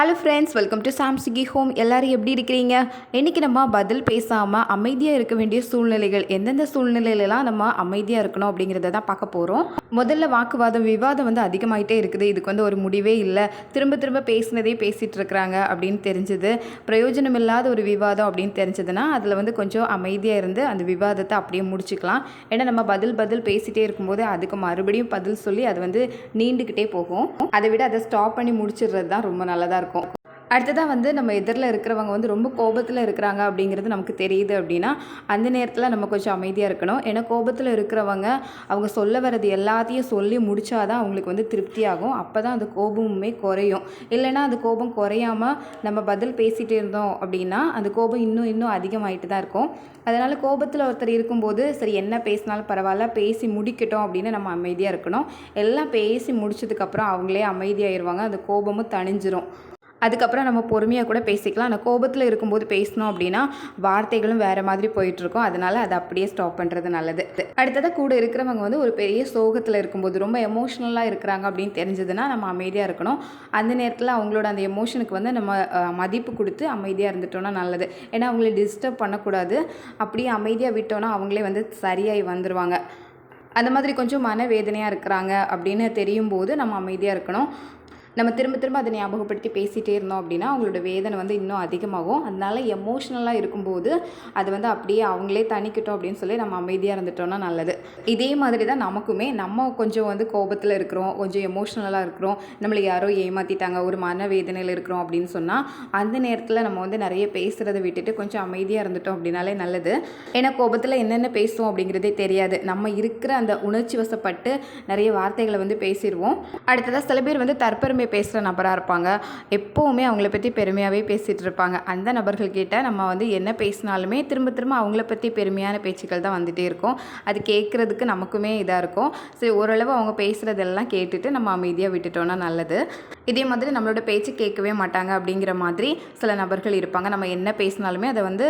Hello friends welcome to சாம்சுகி home எல்லாரும் எப்படி இருக்கிறீங்க? இன்றைக்கி நம்ம பதில் பேசாமல் அமைதியாக இருக்க வேண்டிய சூழ்நிலைகள் எந்தெந்த சூழ்நிலையிலலாம் நம்ம அமைதியாக இருக்கணும் அப்படிங்கிறத தான் பார்க்க போகிறோம் முதல்ல வாக்குவாதம் விவாதம் வந்து அதிகமாகிட்டே இருக்குது. இதுக்கு வந்து ஒரு முடிவே இல்லை. திரும்ப திரும்ப பேசினதே பேசிகிட்டு இருக்கிறாங்க அப்படின்னு தெரிஞ்சது. பிரயோஜனம் இல்லாத ஒரு விவாதம் அப்படின்னு தெரிஞ்சதுன்னா அதில் வந்து கொஞ்சம் அமைதியாக இருந்து அந்த விவாதத்தை அப்படியே முடிச்சுக்கலாம். ஏன்னா நம்ம பதில் பதில் பேசிகிட்டே இருக்கும்போது அதுக்கு மறுபடியும் பதில் சொல்லி அது வந்து நீண்டுக்கிட்டே போகும். அதை விட அதை ஸ்டாப் பண்ணி முடிச்சிடுறது தான் ரொம்ப நல்லதாக இருக்கும். அடுத்ததாக வந்து நம்ம எதிரில் இருக்கிறவங்க வந்து ரொம்ப கோபத்தில் இருக்கிறாங்க அப்படிங்கிறது நமக்கு தெரியுது அப்படின்னா அந்த நேரத்தில் நம்ம கொஞ்சம் அமைதியாக இருக்கணும். ஏன்னா கோபத்தில் இருக்கிறவங்க அவங்க சொல்ல வர்றது எல்லாத்தையும் சொல்லி முடிச்சாதான் அவங்களுக்கு வந்து திருப்தியாகும். அப்போ தான் அந்த கோபமுமே குறையும். இல்லைன்னா அந்த கோபம் குறையாமல் நம்ம பதில் பேசிகிட்டே இருந்தோம் அப்படின்னா அந்த கோபம் இன்னும் இன்னும் அதிகமாகிட்டு தான் இருக்கும். அதனால் கோபத்தில் ஒருத்தர் இருக்கும்போது சரி என்ன பேசினாலும் பரவாயில்ல பேசி முடிக்கட்டும் அப்படின்னு நம்ம அமைதியாக இருக்கணும். எல்லாம் பேசி முடிச்சதுக்கப்புறம் அவங்களே அமைதியாகிடுவாங்க அந்த கோபமும் தணிஞ்சிரும். அதுக்கப்புறம் நம்ம பொறுமையாக கூட பேசிக்கலாம். ஆனால் கோபத்தில் இருக்கும்போது பேசணும் அப்படின்னா வார்த்தைகளும் வேறு மாதிரி போயிட்டுருக்கும். அதனால் அதை அப்படியே ஸ்டாப் பண்ணுறது நல்லது. அடுத்ததாக கூட இருக்கிறவங்க வந்து ஒரு பெரிய சோகத்தில் இருக்கும்போது ரொம்ப எமோஷ்னலாக இருக்கிறாங்க அப்படின்னு தெரிஞ்சதுன்னா நம்ம அமைதியாக இருக்கணும். அந்த நேரத்தில் அவங்களோட அந்த எமோஷனுக்கு வந்து நம்ம மதிப்பு கொடுத்து அமைதியாக இருந்துட்டோம்னா நல்லது. ஏன்னா அவங்கள டிஸ்டர்ப் பண்ணக்கூடாது. அப்படியே அமைதியாக விட்டோன்னா அவங்களே வந்து சரியாகி வந்துடுவாங்க அந்த மாதிரி கொஞ்சம் மனவேதனையாக இருக்கிறாங்க அப்படின்னு தெரியும் போது நம்ம அமைதியாக இருக்கணும். நம்ம திரும்ப திரும்ப அதை ஞாபகப்படுத்தி பேசிகிட்டே இருந்தோம் அப்படின்னா அவங்களோட வேதனை வந்து இன்னும் அதிகமாகும். அதனால எமோஷ்னலாக இருக்கும்போது அது வந்து அப்படியே அவங்களே தணிக்கட்டும் அப்படின்னு சொல்லி நம்ம அமைதியாக இருந்துட்டோம்னா நல்லது. இதே மாதிரி தான் நமக்குமே நம்ம கொஞ்சம் வந்து கோபத்தில் இருக்கிறோம் கொஞ்சம் எமோஷ்னலாக இருக்கிறோம். நம்மளை யாரோ ஏமாற்றிட்டாங்க ஒரு மனவேதனையில் இருக்கிறோம் அப்படின்னு சொன்னால் அந்த நேரத்தில் நம்ம வந்து நிறைய பேசுகிறத விட்டுட்டு கொஞ்சம் அமைதியாக இருந்துட்டோம் அப்படின்னாலே நல்லது. ஏன்னா கோபத்தில் என்னென்ன பேசுவோம் அப்படிங்கிறதே தெரியாது. நம்ம இருக்கிற அந்த உணர்ச்சி வசப்பட்டு நிறைய வார்த்தைகளை வந்து பேசிடுவோம். அடுத்ததாக சில பேர் வந்து தற்பெருமை பேசுகிற நபராக இருப்பாங்க. எப்போவுமே அவங்கள பற்றி பெருமையாகவே பேசிகிட்டு இருப்பாங்க. அந்த நபர்கள்கிட்ட நம்ம வந்து என்ன பேசினாலுமே திரும்ப திரும்ப அவங்கள பற்றி பெருமையான பேச்சுக்கள் தான் வந்துகிட்டே இருக்கும். அது கேட்குறதுக்கு நமக்குமே இதாக இருக்கும். சரி ஓரளவு அவங்க பேசுகிறதெல்லாம் கேட்டுட்டு நம்ம அமைதியாக விட்டுட்டோம்னா நல்லது. இதே மாதிரி நம்மளோட பேச்சு கேட்கவே மாட்டாங்க அப்படிங்கிற மாதிரி சில நபர்கள் இருப்பாங்க. நம்ம என்ன பேசினாலுமே அதை வந்து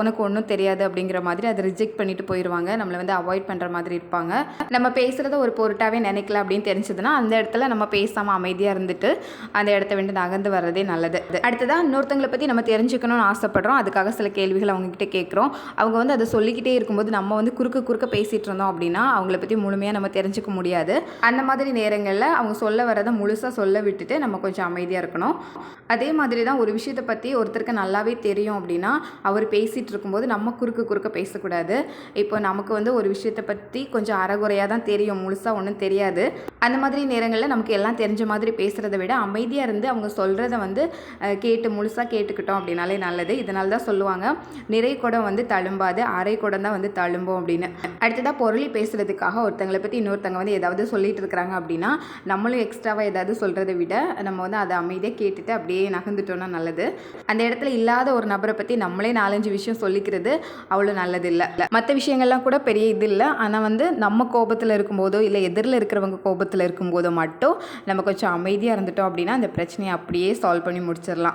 உனக்கு ஒன்றும் தெரியாது அப்படிங்கிற மாதிரி அதை ரிஜெக்ட் பண்ணிட்டு போயிடுவாங்க நம்மளை வந்து அவாய்ட் பண்ணுற மாதிரி இருப்பாங்க. நம்ம பேசுகிறத ஒரு பொருட்டாகவே நினைக்கல அப்படின்னு தெரிஞ்சதுன்னா அந்த இடத்துல நம்ம பேசாமல் அமைதியாக இருந்துட்டு அந்த இடத்த விட்டு நகர்ந்து வர்றதே நல்லது. அடுத்ததாக இன்னொருத்தங்களை பற்றி நம்ம தெரிஞ்சுக்கணும்னு ஆசைப்படுறோம். அதுக்காக சில கேள்விகள் அவங்கக்கிட்ட கேட்குறோம். அவங்க வந்து அதை சொல்லிக்கிட்டே இருக்கும்போது நம்ம வந்து குறுக்க குறுக்க பேசிகிட்டு இருந்தோம் அப்படின்னா அவங்கள பற்றி முழுமையாக நம்ம தெரிஞ்சுக்க முடியாது. அந்த மாதிரி நேரங்களில் அவங்க சொல்ல வரதை முழுசாக சொல்ல விட்டுட்டு நம்ம கொஞ்சம் அமைதியாக இருக்கணும். அதே மாதிரி தான் ஒரு விஷயத்தை பற்றி ஒருத்தருக்கு நல்லாவே தெரியும் அப்படின்னா அவர் பேசிகிட்டு இருக்கும்போது நம்ம குறுக்க குறுக்க பேசக்கூடாது. இப்போ நமக்கு வந்து ஒரு விஷயத்தை பற்றி கொஞ்சம் அறகுறையாக தான் தெரியும். முழுசாக ஒன்றும் தெரியாது. அந்த மாதிரி நேரங்களில் நமக்கு எல்லாம் தெரிஞ்ச மாதிரி பேசுகிறத விட அமைதியாக இருந்து அவங்க சொல்கிறத வந்து கேட்டு முழுசாக கேட்டுக்கிட்டோம் அப்படின்னாலே நல்லது. இதனால தான் சொல்லுவாங்க நிறை குடம் வந்து தழும்பாது அரை குடம் தான் வந்து தழும்பும் அப்படின்னு. அடுத்ததாக பொருளி பேசுகிறதுக்காக ஒருத்தங்களை பற்றி இன்னொருத்தங்க வந்து ஏதாவது சொல்லிட்டு இருக்கிறாங்க அப்படின்னா நம்மளும் எக்ஸ்ட்ராவாக ஏதாவது சொல்கிறத விட நம்ம வந்து அதை அமைதியாக கேட்டுட்டு அப்படியே நகர்ந்துட்டோம்னா நல்லது. அந்த இடத்துல இல்லாத ஒரு நபரை பற்றி நம்மளே நாலஞ்சு விஷயம் சொல்லிக்கிறது அவ்வளோ நல்லது இல்லை மற்ற விஷயங்கள்லாம் கூட பெரிய இது இல்லை. ஆனால் வந்து நம்ம கோபத்தில் இருக்கும்போதோ இல்லை எதிரில் இருக்கிறவங்க கோபத்தில் இருக்கும்போதோ மட்டும் நம்ம கொஞ்சம் அமைதியாக இருந்துட்டோம் அப்படின்னா அந்த பிரச்சனையை அப்படியே சால்வ் பண்ணி முடிச்சிடலாம்.